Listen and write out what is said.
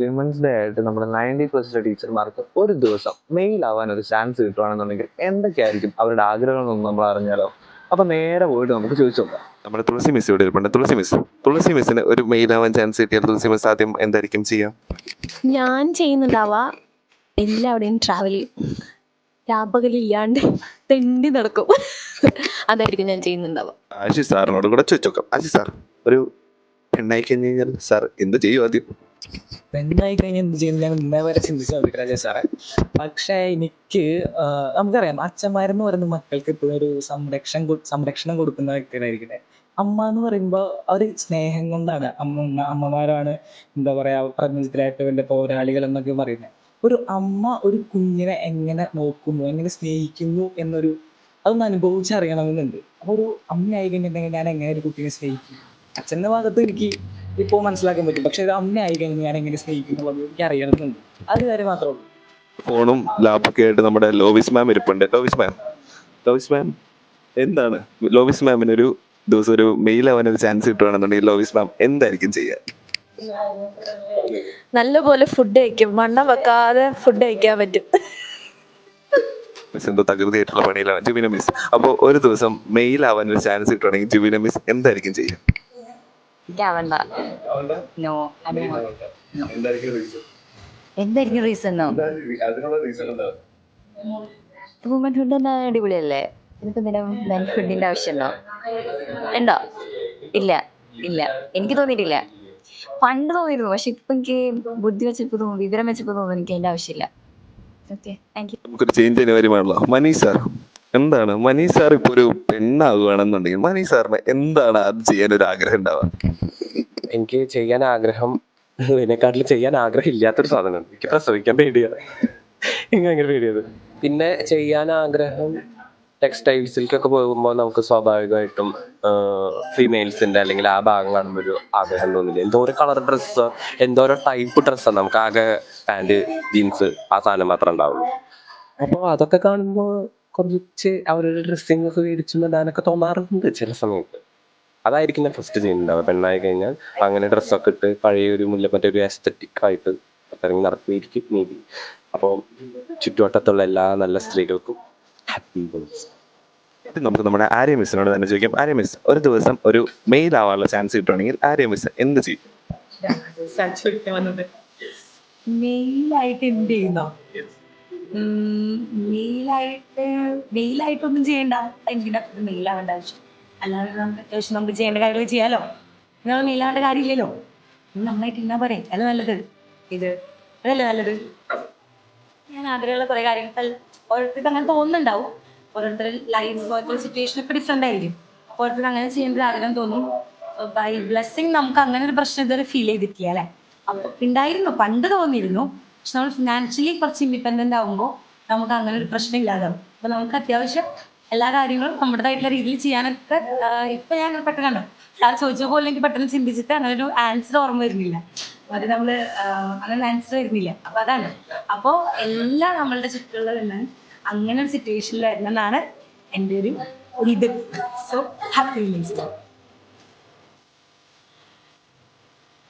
Women's day ആയിട്ട് നമ്മുടെ ninety percent ടീച്ചർമാർക്ക് ഒരു ദിവസം മെയിൽ ആവാൻ ഒരു ചാൻസ് കിട്ടുവാണെന്നുണ്ടെങ്കിൽ എന്തൊക്കെയായിരിക്കും അവരുടെ ആഗ്രഹങ്ങളൊന്നും നമ്മൾ അറിഞ്ഞാലോ? അപ്പൊ നേരെ പോയിട്ട് നമുക്ക് ചോദിച്ചു നോക്കാം നമ്മുടെ തുളസി മിസ് ഇവിടെ ഇരിപ്പുണ്ട്. തുളസി മിസ് തുളസി മിസ്സിന് ഒരു മെയിൽ ആവാൻ ചാൻസ് കിട്ടിയാൽ തുളസി മിസ് ആദ്യം എന്തായിരിക്കും ചെയ്യാം? ഞാൻ ചെയ്യുന്നുണ്ടാവാ എല്ലാവിടെയും ട്രാവൽ ചെയ്യും രാപ്പകലില്ലാണ്ട് തെണ്ടി നടക്കും. അതായിരിക്കും ഞാൻ ചെയ്യുന്നുണ്ടാവുക. ആശി സാറിനോട് കൂടെ ചോദിച്ചു നോക്കാം ആശി സാർ ഒരു പെണ്ണായി കഴിഞ്ഞ് കഴിഞ്ഞാൽ സാർ എന്ത് ചെയ്യും ആദ്യം? പെണ്ണായി കഴിഞ്ഞാൽ എന്ത് ചെയ്യുന്നു ഞാൻ ഇന്നേ വരെ ചിന്തിച്ചു നോക്കിയിട്ടില്ല സാറേ. പക്ഷേ എനിക്ക് നമുക്കറിയാം അച്ഛന്മാരെന്ന് പറയുന്ന മക്കൾക്ക് എപ്പോഴും ഒരു സംരക്ഷണം സംരക്ഷണം കൊടുക്കുന്ന വ്യക്തികളായിരിക്കട്ടെ. അമ്മ എന്ന് പറയുമ്പോൾ അവർ സ്നേഹം കൊണ്ടാണ്. അമ്മ അമ്മമാരാണ് എന്താ പറയാ പ്രപഞ്ചത്തിലായിട്ട് വലിയ പോരാളികൾ എന്നൊക്കെ പറയുന്നത് ഒരു അമ്മ ഒരു കുഞ്ഞിനെ എങ്ങനെ നോക്കുന്നു എങ്ങനെ സ്നേഹിക്കുന്നു എന്നൊരു അതൊന്ന് അനുഭവിച്ചറിയണമെന്നുണ്ട്. അപ്പോൾ ഒരു അമ്മയായി കഴിഞ്ഞിട്ടുണ്ടെങ്കിൽ ഞാൻ എങ്ങനെ ഒരു കുട്ടിയെ സ്നേഹിക്കും? അച്ഛന്റെ ഭാഗത്ത് എനിക്ക് ഇപ്പോൾ മനസ്സിലാക്കാൻ പറ്റും. പക്ഷെ ഒരു അമ്മയായി കഴിഞ്ഞാൽ ഞാൻ എങ്ങനെ സ്നേഹിക്കും എന്നുള്ളത് എനിക്ക് അറിയണമെന്നുണ്ട്. അത് കാര്യം മാത്രമേ ഉള്ളൂ. ഫോണും ലാപ്പൊക്കെ ആയിട്ട് നമ്മുടെ ലോവിസ് മാം ഇരിപ്പുണ്ട്. ലോവിസ് മാം ലോവിസ് മാം എന്താണ്? ലോവിസ് മാമിന് ഒരു ദിവസം ഒരു മെയിൽ ആവാൻ ഒരു ചാൻസ് കിട്ടുകയാണെന്നുണ്ടെങ്കിൽ ലോവിസ് മാം എന്തായിരിക്കും ചെയ്യുക നല്ലപോലെ ഫുഡ് കഴിക്കും. വണ്ണം വെക്കാതെ ഫുഡ് കഴിക്കാൻ പറ്റും. മിസ് എന്തോ തകൃതിയായിട്ടുള്ള പണിയിലാണ്. ജുബിന മിസ് അപ്പോൾ ഒരു ദിവസം മെയിൽ ആവാൻ ഒരു ചാൻസ് കിട്ടുവാണെങ്കിൽ ജുബിന മിസ് എന്തായിരിക്കും ചെയ്യുക എനിക്കാവണ്ട നോ എന്തായിരിക്കും റീസണോ വുമൻ ഫുഡ് എന്നാ അടിപൊളിയല്ലേ? ഇതിപ്പോ എന്തിനാ മെൻ ഫുഡിന്റെ ആവശ്യമുണ്ടോ ഉണ്ടോ? ഇല്ല ഇല്ല. എനിക്ക് തോന്നിയിട്ടില്ല. പണ്ട് തോന്നിയിരുന്നു പക്ഷെ ഇപ്പൊ എനിക്ക് ബുദ്ധി വെച്ചപ്പോ തോന്നുന്നു വിവരം വെച്ചപ്പോ തോന്നുന്നു എനിക്ക് അതിന്റെ ആവശ്യമില്ല. ഓക്കെ താങ്ക് യു നമുക്കൊരു ചേഞ്ച് അനിവാര്യമാണല്ലോ. മനീഷ് സാർ എന്താണ്? മനീഷ് സാർ ഇപ്പൊ ഒരു പെണ്ണാകുകയാണെന്നുണ്ടെങ്കിൽ മനീഷ് സാറിന് എന്താണ് അത് ചെയ്യാൻ ഒരു ആഗ്രഹം ഉണ്ടാവുക? എനിക്ക് ചെയ്യാൻ ആഗ്രഹം ഇതിനെക്കാട്ടിലും ചെയ്യാൻ ആഗ്രഹം ഇല്ലാത്തൊരു സാധനമാണ്. എനിക്ക് പ്രസവിക്കാൻ പേടിയാണ്. എനിക്ക് ഭയങ്കര പേടിയത് പിന്നെ ചെയ്യാൻ ആഗ്രഹം ടെക്സ്റ്റൈൽസിലേക്കൊക്കെ പോകുമ്പോൾ നമുക്ക് സ്വാഭാവികമായിട്ടും ഫീമെയിൽസിന്റെ അല്ലെങ്കിൽ ആ ഭാഗം കാണുമ്പോൾ ഒരു ആഗ്രഹം തോന്നില്ല. എന്തോരം കളർ ഡ്രസ്സ് എന്തോരോ ടൈപ്പ് ഡ്രസ്സാണ് നമുക്ക് ആകെ പാന്റ് ജീൻസ് ആ സാധനം മാത്രമേ ഉണ്ടാവുള്ളൂ. അപ്പോൾ അതൊക്കെ കാണുമ്പോൾ കുറച്ച് അവരുടെ ഡ്രസ്സിങ് ഒക്കെ മേടിച്ചു ഇടാനൊക്കെ തോന്നാറുണ്ട് ചില സമയത്ത്. അതായിരിക്കും ഞാൻ ഫസ്റ്റ് ചെയ്യുന്നുണ്ടാവുക പെണ്ണായി കഴിഞ്ഞാൽ അങ്ങനെ ഡ്രസ്സൊക്കെ ഇട്ട് പഴയ ഒരു മുല്ല മറ്റേ ഒരു എസ്തറ്റിക് ആയിട്ട് ഇറങ്ങി നടക്കുമായിരിക്കും മേ ബി അപ്പോൾ ചുറ്റുവട്ടത്തുള്ള എല്ലാ നല്ല സ്ത്രീകൾക്കും ഹാപ്പി ഇത് നമുക്ക് നമ്മുടെ ആര്യ മിസ്സിനോട് തന്നെ ചോദിക്കാം. ആര്യ മിസ് ഒരു ദിവസം ഒരു മെയിൽ ആവാനുള്ള ചാൻസ് കിട്ടുവാണെങ്കിൽ ആര്യ മിസ് എന്ത് ചെയ്യും? മെയിലായിട്ട് എന്ത് ചെയ്യുന്നോ? മെയിലായിട്ട് മെയിലായിട്ടൊന്നും ചെയ്യണ്ട. എനിക്ക് മെയിലാവേണ്ട ആവശ്യം? അല്ലാതെ നമുക്ക് അത്യാവശ്യം നമുക്ക് ചെയ്യേണ്ട കാര്യങ്ങൾ ചെയ്യാലോ? നമ്മൾ മെയിലാവേണ്ട കാര്യമില്ലല്ലോ? നന്നായിട്ട് എന്നാ പറയാം അല്ല നല്ലത്? ഇത് അതല്ലേ നല്ലത്? ഞാൻ ആഗ്രഹമുള്ള കുറെ കാര്യങ്ങൾ. ഓരോരുത്തർക്ക് അങ്ങനെ തോന്നുന്നുണ്ടാവും. ഓരോരുത്തർ ലൈഫ് ഓരോരുത്തർ സിറ്റുവേഷൻ ഒക്കെ ഡിഫറെന്റ് ആയിരിക്കും. ഓരോരുത്തർക്ക് അങ്ങനെ ചെയ്യേണ്ട ഒരു ആഗ്രഹം തോന്നും. ബൈ ബ്ലെസ്സിങ് നമുക്ക് അങ്ങനെ ഒരു പ്രശ്നം ഇതുവരെ ഫീൽ ചെയ്തിട്ടില്ല അല്ലേ? ഉണ്ടായിരുന്നു പണ്ട് തോന്നിയിരുന്നു. പക്ഷെ നമ്മൾ ഫിനാൻഷ്യലി കുറച്ച് ഇൻഡിപെൻഡന്റ് ആകുമ്പോൾ നമുക്ക് അങ്ങനെ ഒരു പ്രശ്നം ഇല്ലാതാവും അപ്പൊ നമുക്ക് അത്യാവശ്യം എല്ലാ കാര്യങ്ങളും നമ്മുടേതായിട്ടുള്ള രീതിയിൽ ചെയ്യാനൊക്കെ ഇപ്പം ഞാൻ പെട്ടെന്ന് കണ്ടു. സാർ ചോദിച്ച പോലെ എനിക്ക് പെട്ടെന്ന് ചിന്തിച്ചിട്ട് അങ്ങനെ ഒരു ആൻസർ ഓർമ്മ വരുന്നില്ല. അത് നമ്മൾ അങ്ങനെ ആൻസർ വരുന്നില്ല. അപ്പൊ അതാണ്. അപ്പോ എല്ലാം നമ്മളുടെ ചുറ്റുള്ള അങ്ങനെ ഒരു സിറ്റുവേഷനിൽ വരുന്നതാണ് എന്റെ ഒരു ഒരു ഇത്. So happy